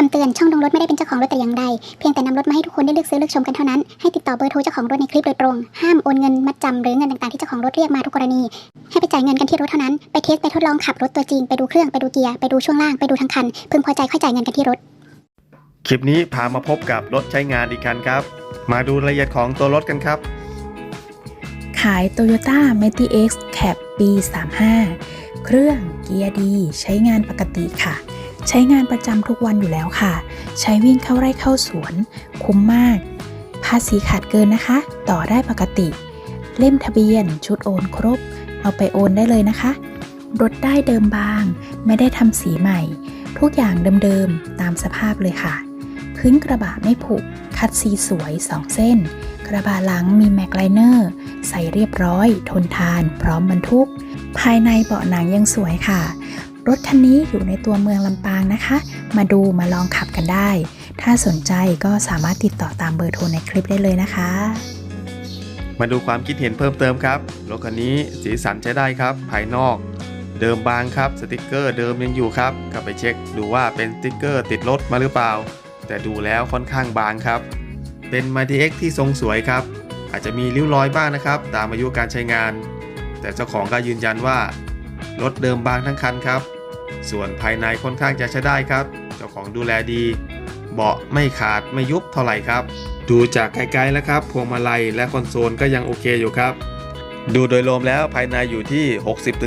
คำเตือนช่องลงรถไม่ได้เป็นเจ้าของรถแต่อย่างใด เพียงแต่นำรถมาให้ทุกคนได้เลือกซื้อเลือกชมกันเท่านั้น ให้ติดต่อเบอร์โทรเจ้าของรถในคลิปโดยตรง ห้ามโอนเงินมัดจำหรือเงินต่างๆที่เจ้าของรถเรียกมาทุกกรณี ให้ไปจ่ายเงินกันที่รถเท่านั้น ไปเทสไปทดลองขับรถตัวจริง ไปดูเครื่องไปดูเกียร์ ไปดูช่วงล่าง ไปดูทั้งคัน พึงพอใจค่อยจ่ายเงินกันที่รถ คลิปนี้พามาพบกับรถใช้งานอีกคันครับ มาดูรายละเอียดของตัวรถกันครับ ขาย Toyota m a t i X Cab ปี 35 เครื่องเกียร์ดี ใช้งานปกติค่ะ ใช้งานประจำทุกวันอยู่แล้วค่ะ ใช้วิ่งเข้าไร่เข้าสวน คุ้มมาก ภาษีขาดเกินนะคะ ต่อได้ปกติ เล่มทะเบียน ชุดโอนครบ เอาไปโอนได้เลยนะคะ รถได้เดิมบาง ไม่ได้ทำสีใหม่ ทุกอย่างเดิมๆ ตามสภาพเลยค่ะ พื้นกระบะไม่ผุคัดซีสวย 2 เส้น กระบะหลังมีแมกไลเนอร์ ใส่เรียบร้อย ทนทาน พร้อมบรรทุก ภายในเบาะหนังยังสวยค่ะ รถคันนี้อยู่ในตัวเมืองลำปางนะคะ มาดูมาลองขับกันได้ ถ้าสนใจก็สามารถติดต่อตามเบอร์โทรในคลิปได้เลยนะคะ มาดูความคิดเห็นเพิ่มเติมครับ รถคันนี้สีสันใช้ได้ครับ ภายนอก เดิมบางครับ สติกเกอร์เดิมยังอยู่ครับกลับไปเช็คดูว่าเป็นสติกเกอร์ติดรถมาหรือเปล่า แต่ดูแล้วค่อนข้างบางครับ เป็น m ม t X ที่ทรงสวยครับ อาจจะมีริ้วรอยบ้างนะครับ ตามอายุการใช้งาน แต่เจ้าของก็ยืนยันว่ารถเดิมบางทั้งคันครับ ส่วนภายในค่อนข้างจะใช้ได้ครับ เจ้าของดูแลดี เบาะไม่ขาดไม่ยุบเท่าไหร่ครับ ดูจากไกลๆแล้วครับ พวงมาลัยและคอนโซลก็ยังโอเคอยู่ครับ ดูโดยรวมแล้วภายในอยู่ที่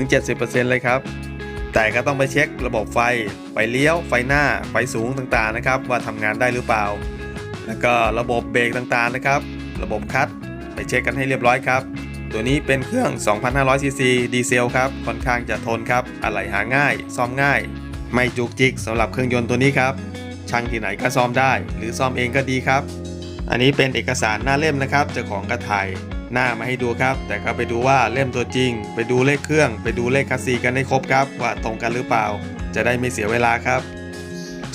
60-70%เลยครับ แต่ก็ต้องไปเช็คระบบไฟ ไฟเลี้ยว ไฟหน้า ไฟสูงต่างๆนะครับ ว่าทำงานได้หรือเปล่า แล้วก็ระบบเบรกต่างๆนะครับ ระบบคัดไปเช็คกันให้เรียบร้อยครับ ตัวนี้เป็นเครื่อง 2,500ซีซีดีเซลครับ ค่อนข้างจะทนครับอะไหล่หาง่าย ซ่อมง่าย ไม่จุกจิกสำหรับเครื่องยนต์ตัวนี้ครับ ช่างที่ไหนก็ซ่อมได้ หรือซ่อมเองก็ดีครับ อันนี้เป็นเอกสารหน้าเล่มนะครับเจ้าของกระถ่ายหน้ามาให้ดูครับ แต่ก็ไปดูว่าเล่มตัวจริง ไปดูเลขเครื่อง ไปดูเลขคัสซีกันให้ครบครับ ว่าตรงกันหรือเปล่า จะได้ไม่เสียเวลาครับ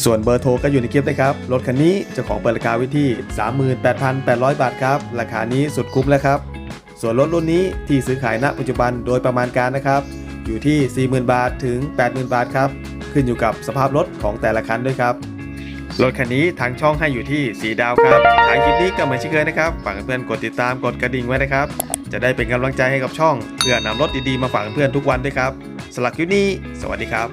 ส่วนเบอร์โทรก็อยู่ในคลิปเลยครับ รถคันนี้เจ้าของเปิดราคาไว้ที่ 38,800 บาทครับ ราคานี้สุดคุ้มแล้วครับ ส่วนรถรุ่นนี้ที่ซื้อขายณปัจจุบันโดยประมาณการนะครับ อยู่ที่ 40,000 บาทถึง 80,000 บาทครับ ขึ้นอยู่กับสภาพรถของแต่ละคันด้วยครับ รถคันนี้ทางช่องให้อยู่ที่ 4 ดาวครับทางคลิปนี้ก็เหมือนเช่นเคยนะครับ ฝากเพื่อนกดติดตามกดกระดิ่งไว้นะครับ จะได้เป็นกำลังใจให้กับช่อง เพื่อนำรถดีๆมาฝากเพื่อนทุกวันด้วยครับสำหรับคลิปนี้ สวัสดีครับ